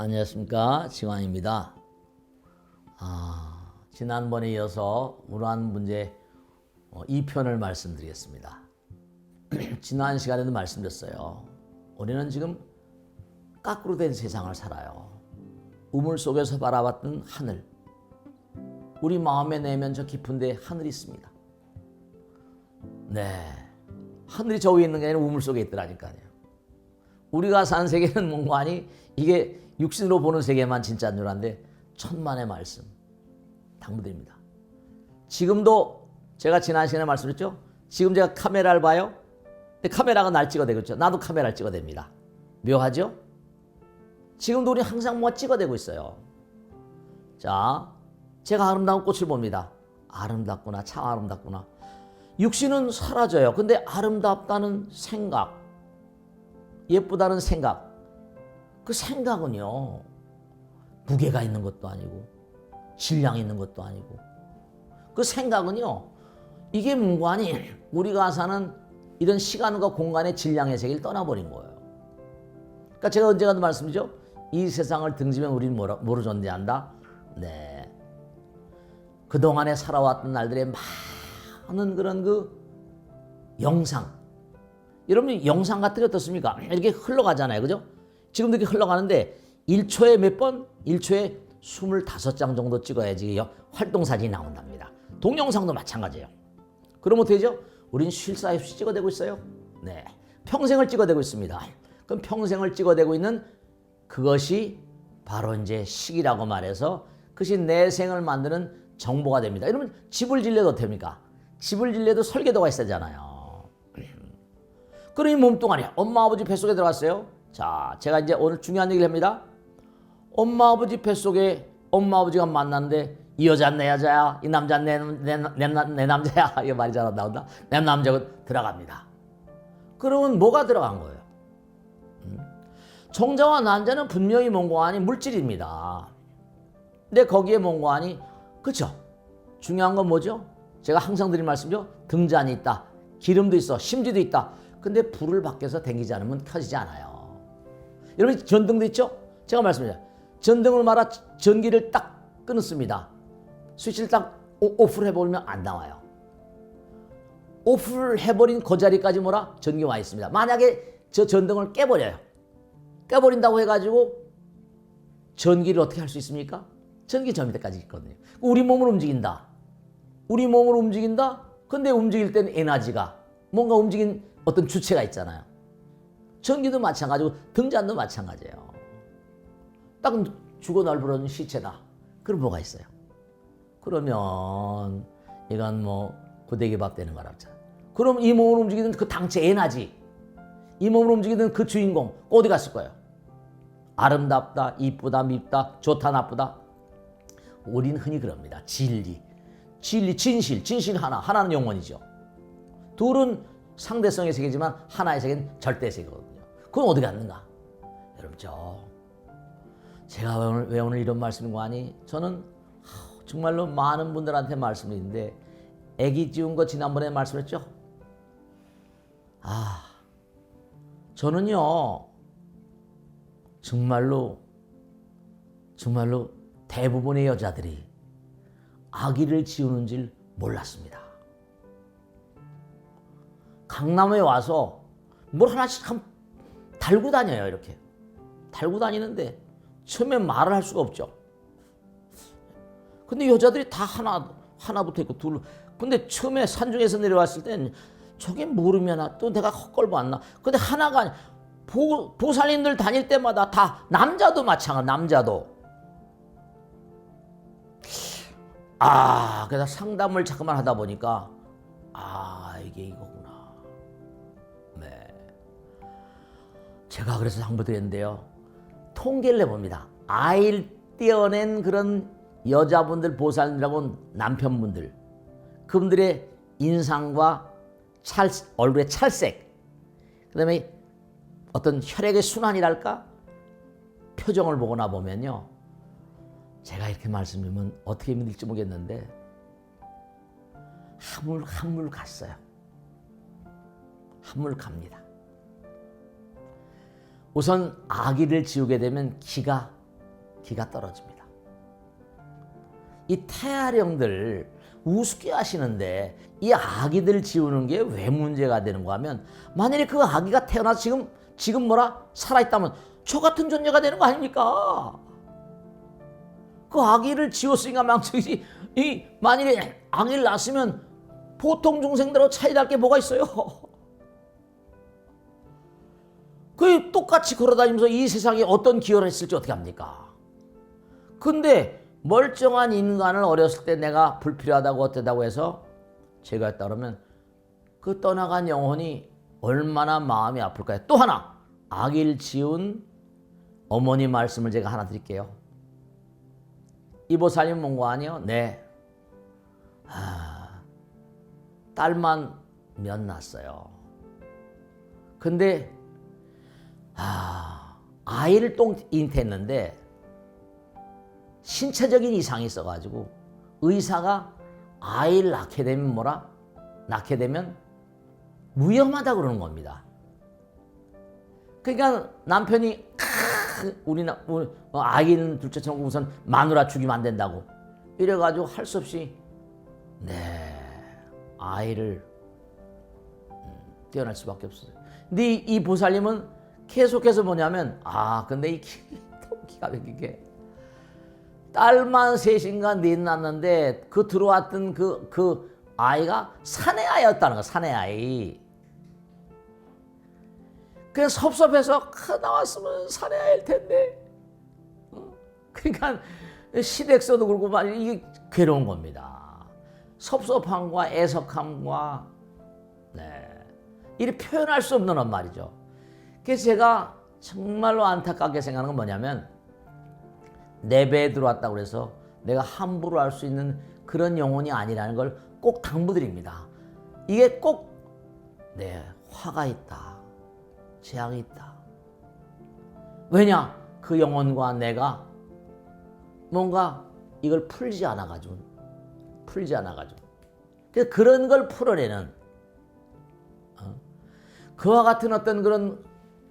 안녕하십니까 지광입니다. 아, 지난번에 이어서 우란 문제 어, 2편을 말씀드리겠습니다. 지난 시간에도 말씀드렸어요. 우리는 지금 까꾸로 된 세상을 살아요. 우물 속에서 바라봤던 하늘. 우리 마음에 내면 저 깊은데 하늘이 있습니다. 네. 하늘이 저 위에 있는 게 아니라 우물 속에 있더라니까요. 우리가 산 세계는 뭔가 아니 이게 육신으로 보는 세계만 진짜인 줄 아는데 천만의 말씀 당부드립니다. 지금도 제가 지난 시간에 말씀드렸죠. 지금 제가 카메라를 봐요. 근데 카메라가 날 찍어대고 있죠. 나도 카메라를 찍어댑니다. 묘하죠? 지금도 우리 항상 뭐가 찍어대고 있어요. 자, 제가 아름다운 꽃을 봅니다. 아름답구나, 참 아름답구나. 육신은 사라져요. 근데 아름답다는 생각, 예쁘다는 생각, 그 생각은요, 무게가 있는 것도 아니고, 질량이 있는 것도 아니고, 그 생각은요, 이게 문관이 우리가 사는 이런 시간과 공간의 질량의 세계를 떠나버린 거예요. 그러니까 제가 언제가도 말씀드리죠. 이 세상을 등지면 우리는 뭐라, 뭐로 존재한다? 네. 그동안에 살아왔던 날들의 많은 그런 그 영상. 여러분 영상 같은 게 어떻습니까? 이렇게 흘러가잖아요. 그죠? 지금도 이렇게 흘러가는데 1초에 몇 번? 1초에 25장 정도 찍어야지 활동 사진이 나온답니다. 동영상도 마찬가지예요. 그럼 어떻게 되죠? 우린 쉴 사이 없이 찍어대고 있어요. 네. 평생을 찍어대고 있습니다. 그럼 평생을 찍어대고 있는 그것이 바로 이제 시기라고 말해서 그것이 내 생을 만드는 정보가 됩니다. 이러면 집을 질려도 됩니까? 집을 질려도 설계도가 있어야 되잖아요. 그러니 몸뚱아리 엄마 아버지 뱃속에 들어갔어요. 자, 제가 이제 오늘 중요한 얘기를 합니다. 엄마 아버지 뱃속에 엄마 아버지가 만났는데 이 여자는 내 여자야, 이 남자는 내, 내, 내, 내 남자야. 이 말이 잘 안 나온다. 내 남자가 들어갑니다. 그러면 뭐가 들어간 거예요? 음? 정자와 난자는 분명히 아니 물질입니다. 근데 거기에 아니 그쵸? 중요한 건 뭐죠? 제가 항상 드린 말씀이죠. 등잔이 있다. 기름도 있어. 심지도 있다. 근데 불을 밖에서 댕기지 않으면 켜지지 않아요. 여러분 전등도 있죠? 제가 말씀드려요. 전등을 말아 전기를 딱 끊었습니다. 스위치를 딱 오- 오프를 해버리면 안 나와요. 오프를 해버린 그 자리까지 뭐라? 전기 와 있습니다. 만약에 저 전등을 깨버려요. 깨버린다고 해가지고 전기를 어떻게 할 수 있습니까? 전기 전기대까지 있거든요. 우리 몸을 움직인다. 우리 몸을 움직인다? 근데 움직일 때는 에너지가 뭔가 움직인 어떤 주체가 있잖아요. 전기도 마찬가지고 등잔도 마찬가지예요. 딱 죽어 널브러진 시체다. 그럼 뭐가 있어요? 그러면 이건 뭐 구데기 밥 되는 거랍잖아. 그럼 이 몸을 움직이는 그 당체 에너지, 이 몸을 움직이는 그 주인공 어디 갔을 거예요? 아름답다, 이쁘다, 밉다, 좋다, 나쁘다. 우린 흔히 그럽니다. 진리, 진리, 진실, 진실 하나, 하나는 영원이죠. 둘은 상대성의 세계지만 하나의 세계는 절대 세계거든요. 그건 어디 갔는가? 여러분 저 제가 왜 오늘, 왜 오늘 이런 말씀인 거 아니? 저는 하, 정말로 많은 분들한테 말씀드리는데 애기 지운 거 지난번에 말씀했죠? 아 저는요 정말로 정말로 대부분의 여자들이 아기를 지우는 줄 몰랐습니다. 강남에 와서 뭘 하나씩 한 달고 다녀요 이렇게 달고 다니는데 처음에 말을 할 수가 없죠. 근데 여자들이 다 하나 하나부터 있고 둘 근데 처음에 산중에서 내려왔을 땐 저게 모르면 또 내가 헛걸보 안 나. 근데 하나가 보, 보살님들 다닐 때마다 다 남자도 마찬가지 남자도 아 그래서 상담을 자꾸만 하다 보니까 아 이게 이거 제가 그래서 상부드렸는데요. 통계를 내봅니다. 아이를 떼어낸 그런 여자분들 보살님이라고 남편분들. 그분들의 인상과 찰 얼굴의 찰색. 그 다음에 어떤 혈액의 순환이랄까? 표정을 보거나 보면요. 제가 이렇게 말씀드리면 어떻게 믿을지 모르겠는데 한물 한물 갔어요. 한물 갑니다. 우선 아기를 지우게 되면 기가 기가 떨어집니다. 이 태아령들 우습게 하시는데 이 아기들 지우는 게 왜 문제가 되는가 하면 만약에 그 아기가 태어나 지금 지금 뭐라 살아있다면 저 같은 존재가 되는 거 아닙니까? 그 아기를 지웠으니까 망치지 이 만일에 아기를 낳았으면 보통 중생대로 차이 날 게 뭐가 있어요? 그 똑같이 걸어다니면서 이 세상에 어떤 기여를 했을지 어떻게 합니까? 근데 멀쩡한 인간을 어렸을 때 내가 불필요하다고 어쩌다고 해서 제가 따르면 그 떠나간 영혼이 얼마나 마음이 아플까요? 또 하나 아기를 지운 어머니 말씀을 제가 하나 드릴게요. 이보살님 뭔거 아니요? 네. 아, 딸만 몇 낳았어요. 근데 아, 아이를 또 잉태했는데 신체적인 이상이 있어가지고 의사가 아이를 낳게 되면 뭐라? 낳게 되면 위험하다 그러는 겁니다. 그러니까 남편이 크, 우리 나 어, 아이는 둘째처럼 우선 마누라 죽이면 안 된다고 이래가지고 할 수 없이 네 아이를 음, 떼어날 수밖에 없어요. 근데 이, 이 보살님은 계속해서 뭐냐면 아 근데 이 기가 막히게 딸만 셋인가 넷 낳았는데 그 들어왔던 그, 그 아이가 사내 아이였다는 거 사내 아이. 그래서 섭섭해서 크 나왔으면 사내 아이일 텐데. 어? 그러니까 시댁서도 그렇고 막 이게 괴로운 겁니다. 섭섭함과 애석함과 네. 이를 표현할 수 없는 말이죠. 그래서 제가 정말로 안타깝게 생각하는 건 뭐냐면 내 배에 들어왔다고 그래서 내가 함부로 할 수 있는 그런 영혼이 아니라는 걸 꼭 당부드립니다. 이게 꼭, 네, 화가 있다. 재앙이 있다. 왜냐? 그 영혼과 내가 뭔가 이걸 풀지 않아가지고, 풀지 않아가지고. 그런 걸 풀어내는, 어? 그와 같은 어떤 그런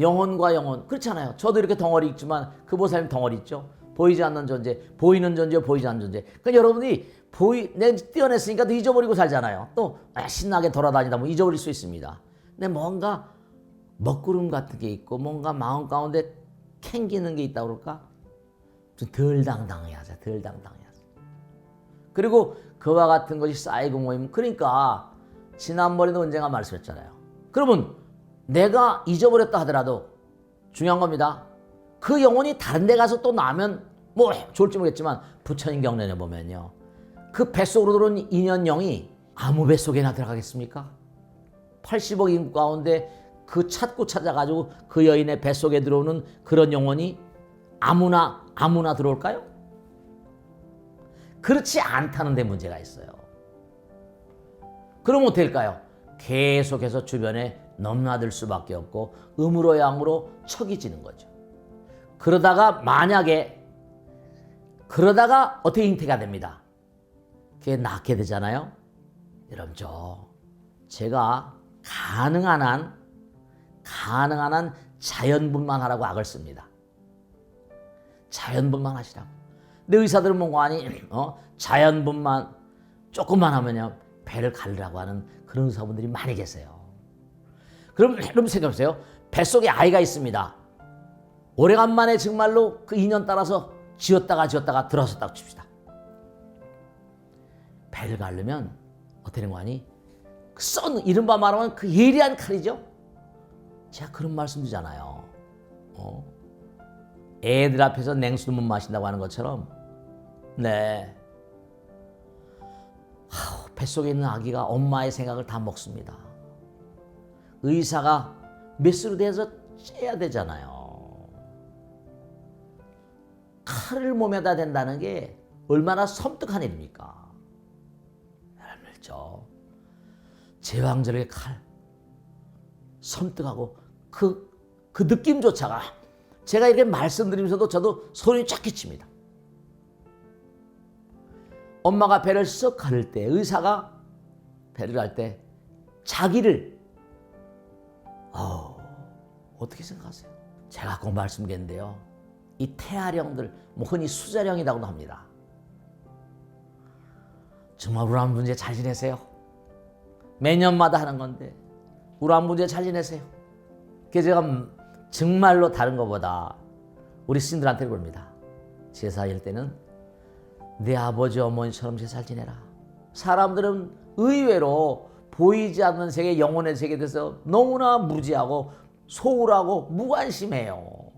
영혼과 영혼, 그렇잖아요. 저도 이렇게 덩어리 있지만 그 보살님 덩어리 있죠. 보이지 않는 존재, 보이는 존재, 보이지 않는 존재. 그러니까 여러분이 보이, 내가 떼어냈으니까 또 잊어버리고 살잖아요. 또 아, 신나게 돌아다니다 보면 잊어버릴 수 있습니다. 근데 뭔가 먹구름 같은 게 있고 뭔가 마음 가운데 캥기는 게 있다 그럴까? 좀 덜 당당해야죠. 덜 당당해야죠. 그리고 그와 같은 것이 쌓이고 모이면 그러니까 지난번에도 언젠가 말씀했잖아요. 그러면 내가 잊어버렸다 하더라도 중요한 겁니다. 그 영혼이 다른 데 가서 또 나면 뭐 좋을지 모르겠지만 부처님 경전에 보면요. 그 뱃속으로 들어온 인연영이 아무 뱃속에나 들어가겠습니까? 80억 인구 가운데 그 찾고 찾아가지고 그 여인의 뱃속에 들어오는 그런 영혼이 아무나 아무나 들어올까요? 그렇지 않다는 데 문제가 있어요. 그럼 어떻게 될까요? 계속해서 주변에 넘나들 수밖에 없고 음으로 양으로 척이 지는 거죠. 그러다가 만약에 그러다가 어떻게 잉태가 됩니다. 그게 낳게 되잖아요. 여러분 저 제가 가능한 한 가능한 한 자연분만 하라고 악을 씁니다. 자연분만 하시라고. 근데 의사들은 뭔가 아니 어? 자연분만 조금만 하면요 배를 가르라고 하는 그런 의사분들이 많이 계세요. 그럼 여러분 생각해보세요. 뱃속에 아이가 있습니다. 오래간만에 정말로 그 인연 따라서 지었다가 지었다가 들어섰다고 칩시다. 배를 가르면 어떻게 되는 거 아니? 그 썬, 이른바 말하면 그 예리한 칼이죠? 제가 그런 말씀 드잖아요. 어? 애들 앞에서 냉수도 못 마신다고 하는 것처럼, 네. 하우, 뱃속에 있는 아기가 엄마의 생각을 다 먹습니다. 의사가 메스로 돼서 째야 되잖아요. 칼을 몸에다 댄다는 게 얼마나 섬뜩한 일입니까? 알죠. 제왕절의 칼. 섬뜩하고 그, 그 느낌조차가 제가 이렇게 말씀드리면서도 저도 소름이 쫙 끼칩니다. 엄마가 배를 쓱 가를 때 의사가 배를 갈때 자기를 어, 어떻게 생각하세요? 제가 꼭 말씀드렸는데요. 이 태아령들 뭐 흔히 수자령이라고도 합니다. 정말 우란 문제 잘 지내세요? 매년마다 하는 건데 우란 문제 잘 지내세요? 그게 제가 정말로 다른 것보다 우리 스님들한테 그럽니다. 제사일 때는 내 아버지 어머니처럼 제사를 지내라. 사람들은 의외로 보이지 않는 세계, 영혼의 세계에 대해서 너무나 무지하고 소홀하고 무관심해요.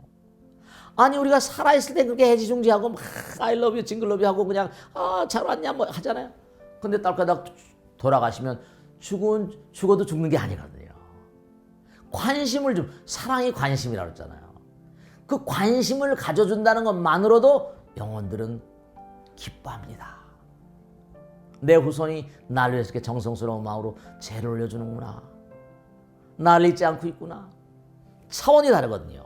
아니 우리가 살아있을 때 그렇게 해지중지하고 막 I love you, 징글러비 하고 그냥 아 잘 왔냐 뭐 하잖아요. 근데 딸까닥 돌아가시면 죽은 죽어도 죽는 게 아니거든요. 관심을 좀 사랑이 관심이라고 했잖아요. 그 관심을 가져준다는 것만으로도 영혼들은 기뻐합니다. 내 후손이 나를 위해서 이렇게 정성스러운 마음으로 죄를 올려주는구나. 나를 잊지 않고 있구나. 차원이 다르거든요.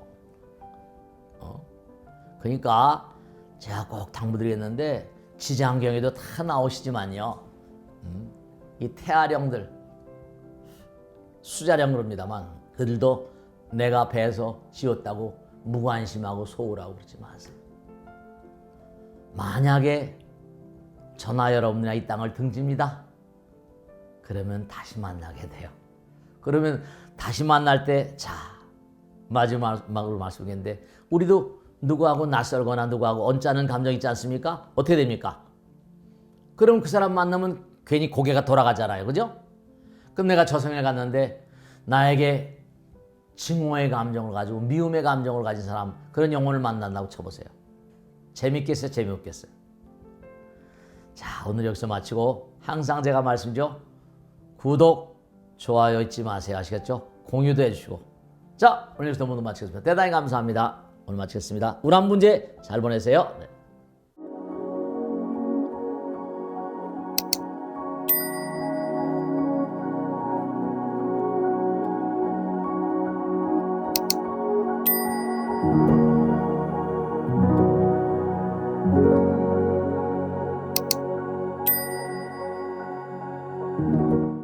어? 그러니까 제가 꼭 당부드리겠는데 지장경에도 다 나오시지만요. 음, 이 태아령들 수자령 그럽니다만 그들도 내가 배에서 지었다고 무관심하고 소홀하고 그러지 마세요. 만약에 전하 여러분이나 이 땅을 등집니다. 그러면 다시 만나게 돼요. 그러면 다시 만날 때, 자, 마지막으로 말씀드리겠는데, 우리도 누구하고 낯설거나 누구하고 언짢은 감정 있지 않습니까? 어떻게 됩니까? 그럼 그 사람 만나면 괜히 고개가 돌아가잖아요. 그죠? 그럼 내가 저승에 갔는데, 나에게 증오의 감정을 가지고 미움의 감정을 가진 사람, 그런 영혼을 만난다고 쳐보세요. 재밌겠어요? 재미없겠어요? 자, 오늘 여기서 마치고 항상 제가 말씀죠. 구독, 좋아요 잊지 마세요. 아시겠죠? 공유도 해주시고. 자, 오늘 여기서 모두 마치겠습니다. 대단히 감사합니다. 오늘 마치겠습니다. 우란 문제 잘 보내세요. 네.